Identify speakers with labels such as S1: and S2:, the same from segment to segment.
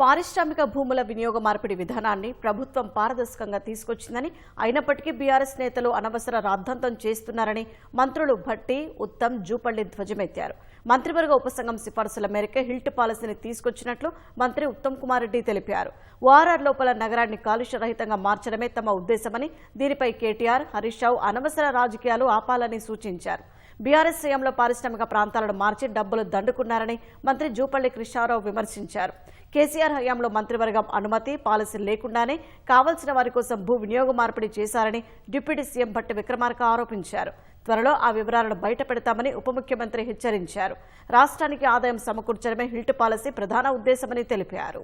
S1: పారిశ్రామిక భూముల వినియోగ మార్పిడి విధానాన్ని ప్రభుత్వం పారదర్శకంగా తీసుకొచ్చిందని అయినప్పటికీ బీఆర్ఎస్ నేతలు అనవసర రాద్ధాంతం చేస్తున్నారని మంత్రులు భట్టి ఉత్తమ్ జూపల్లి ధ్వజమెత్తారు. మంత్రివర్గ ఉపసంఘం సిఫార్సుల మేరకే హిల్ట్ పాలసీని తీసుకొచ్చినట్లు మంత్రి ఉత్తమ్ కుమార్ రెడ్డి తెలిపారు. ఓఆర్ఆర్ లోపల నగరాన్ని కాలుష్య రహితంగా మార్చడమే తమ ఉద్దేశమని దీనిపై కేటీఆర్ హరీష్ రావు అనవసర రాజకీయాలు ఆపాలని సూచించారు. బీఆర్ఎస్ సీఎంలో పారిశ్రామిక ప్రాంతాలను మార్చి డబ్బులు దండుకున్నారని మంత్రి జూపల్లి కృష్ణారావు విమర్శించారు. కేసీఆర్ హయాంలో మంత్రివర్గం అనుమతి పాలసీ లేకుండానే కావలసిన వారి కోసం భూ వినియోగ మార్పిడి చేశారని డిప్యూటీ సీఎం భట్టి విక్రమార్క ఆరోపించారు. త్వరలో ఆ వివరాలను బయట పెడతామని ఉప ముఖ్యమంత్రి హెచ్చరించారు. రాష్ట్రానికి ఆదాయం సమకూర్చడమే హిల్ట్ పాలసీ ప్రధాన ఉద్దేశమని తెలిపారు.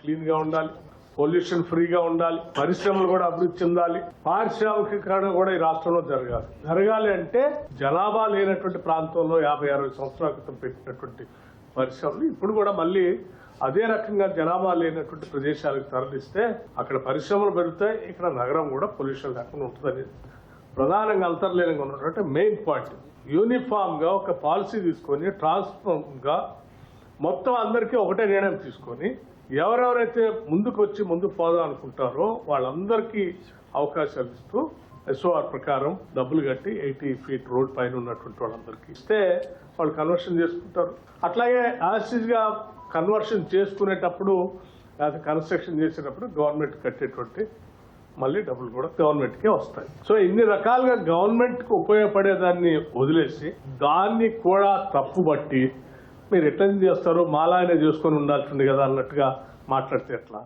S2: క్లీన్గా ఉండాలి. పొల్యూషన్ ఫ్రీగా ఉండాలి పరిశ్రమలు కూడా అభివృద్ధి చెందాలి పారిశ్రామికీకరణ కూడా ఈ రాష్ట్రంలో జరగాలి. జరగాలి అంటే జనాభా లేనటువంటి ప్రాంతంలో యాభై అరవై సంవత్సరాల క్రితం పెట్టినటువంటి పరిశ్రమలు. ఇప్పుడు కూడా మళ్ళీ అదే రకంగా జనాభా లేనటువంటి ప్రదేశాలకు తరలిస్తే అక్కడ పరిశ్రమలు పెరుగుతాయి ఇక్కడ నగరం కూడా పొల్యూషన్ లేకుండా ఉంటుందని ప్రధానంగా అంతర్లీనంగా ఉన్నటువంటి మెయిన్ పాయింట్ యూనిఫామ్గా ఒక పాలసీ తీసుకొని ట్రాన్స్ఫార్మ్గా మొత్తం అందరికీ ఒకటే నిర్ణయం తీసుకొని ఎవరెవరైతే ముందుకు వచ్చి ముందుకు పోదాం అనుకుంటారో వాళ్ళందరికీ అవకాశాలు ఇస్తూ ఎస్ఓఆర్ ప్రకారం డబ్బులు కట్టి ఎయిటీ ఫీట్ రోడ్ పైన ఉన్నటువంటి వాళ్ళందరికీ ఇస్తే వాళ్ళు కన్వర్షన్ చేసుకుంటారు. అట్లాగే యాసిడ్గా కన్వర్షన్ చేసుకునేటప్పుడు లేదా కన్స్ట్రక్షన్ చేసేటప్పుడు గవర్నమెంట్ కట్టేటువంటి మళ్ళీ డబ్బులు కూడా గవర్నమెంట్కే వస్తాయి. సో ఇన్ని రకాలుగా గవర్నమెంట్కి ఉపయోగపడేదాన్ని వదిలేసి దాన్ని కూడా తప్పుబట్టి మీరు ఎట్లా చేస్తారు మాలాయనే చేసుకొని ఉండాల్సింది కదా అన్నట్టుగా మాట్లాడితే ఎట్లా?